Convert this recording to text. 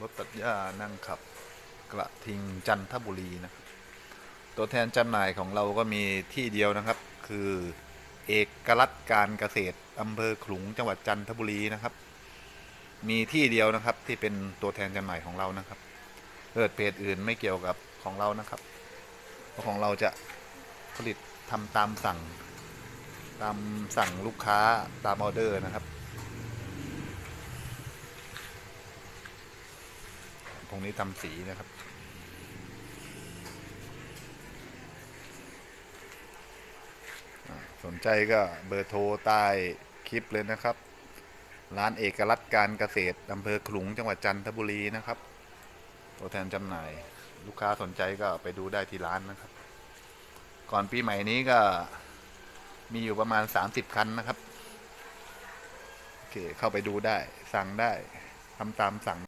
รถตัดหญ้านั่งขับกระทิงจันทบุรีนะครับ ตัวแทนจำหน่ายของเราก็มีที่เดียวนะครับ คือเอกลักษณ์การเกษตรอำเภอขลุงจังหวัดจันทบุรีนะครับ มีที่เดียวนะครับที่เป็นตัวแทนจำหน่ายของเรานะครับเกิดเพจอื่นไม่เกี่ยวกับของเรานะครับเพราะของเราจะผลิตทำตามสั่ง ตามสั่งลูกค้าตามออเดอร์นะครับ ตรงนี้ทำสีนะครับ สนใจก็เบอร์โทรใต้คลิปเลยนะครับ ร้านเอกลักษณ์การเกษตรอำเภอขลุงจังหวัดจันทบุรีนะครับ ตัวแทนจำหน่าย ลูกค้าสนใจก็ไปดูได้ที่ร้านนะครับ ก่อนปีใหม่นี้ก็มีอยู่ประมาณ 30 คันนะครับ โอเค เข้าไปดูได้ สั่งได้ทำตามสั่ง